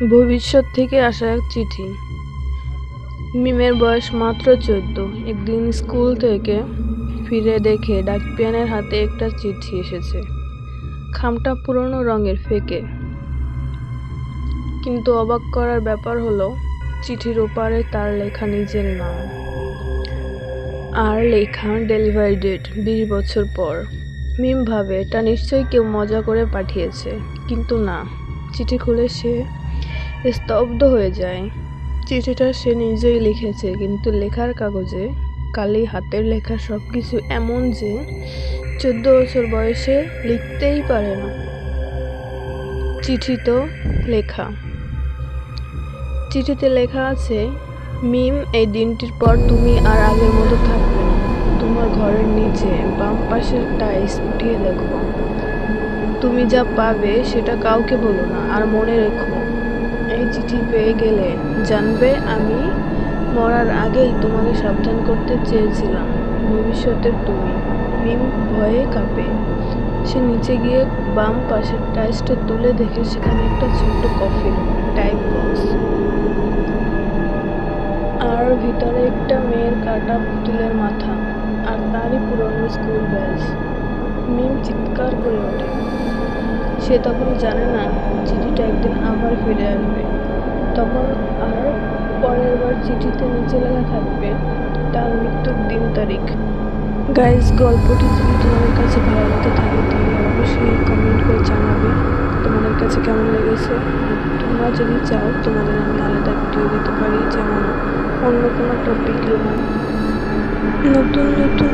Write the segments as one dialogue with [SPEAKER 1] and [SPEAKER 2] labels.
[SPEAKER 1] ভবিষ্যৎ থেকে আসা এক চিঠি। মিমের বয়স মাত্র চোদ্দ। একদিন স্কুল থেকে ফিরে দেখে ডাকপিয়ানের হাতে একটা চিঠি এসেছে। খামটা পুরনো রঙের, ফেকে। কিন্তু অবাক করার ব্যাপার হলো, চিঠির ওপারে তার লেখা নিজের নাম। আর লেখা ডেলিভারি ডেট বিশ বছর পর। মিম ভাবে, এটা নিশ্চয়ই কেউ মজা করে পাঠিয়েছে। কিন্তু না, চিঠি খুলে সে স্তব্ধ হয়ে যায়। চিঠিটা সে নিজেই লিখেছে, কিন্তু লেখার কাগজে, কালি হাতের লেখা সব কিছু এমন যে চোদ্দ বছর বয়সে লিখতেই পারে না। চিঠি তো লেখা। চিঠিতে লেখা আছে, মিম, এই দিনটির পর তুমি আর আগের মতো থাকবে না। তোমার ঘরের নিচে বাম পাশের টাইস উঠিয়ে দেখো। তুমি যা পাবে সেটা কাউকে বলো না, আর মনে রেখো। চিঠি পেয়ে গেলে জানবে আমি মরার আগেই তোমাকে সাবধান করতে চেয়েছিলাম। ভবিষ্যতের তুমি মিম ভয়ে কাঁপে। সে নিচে গিয়ে বাম পাশের টাইসটা তুলে দেখে সেখানে একটা ছোট্ট কফির টাইপ বক্স। আর ভিতরে একটা মেয়ের কাটা পুতুলের মাথা আর তারই পুরনো স্কুল ব্যাজ মিম চিৎকার করে সে তখন জানে না চিঠিটা একদিন আবার ফিরে আসবে। তখন আর পরের বার চিঠিতে নিচে লেখা থাকবে, তার মৃত্যুর দিন তারিখ। গাইজ গল্পটি যদি তোমাদের কাছে ভালো লেগে থাকে, তাহলে অবশ্যই কমেন্ট করে জানাবে তোমাদের কাছে কেমন লেগেছে। তোমরা যদি চাও, তোমাদের আমি আলাদা ভিডিও দিতে পারি, যেমন অন্য কোনো টপিক নতুন নতুন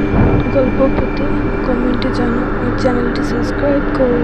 [SPEAKER 1] গল্প পেতে কমেন্টে জানাও, আর চ্যানেলটি সাবস্ক্রাইব করো।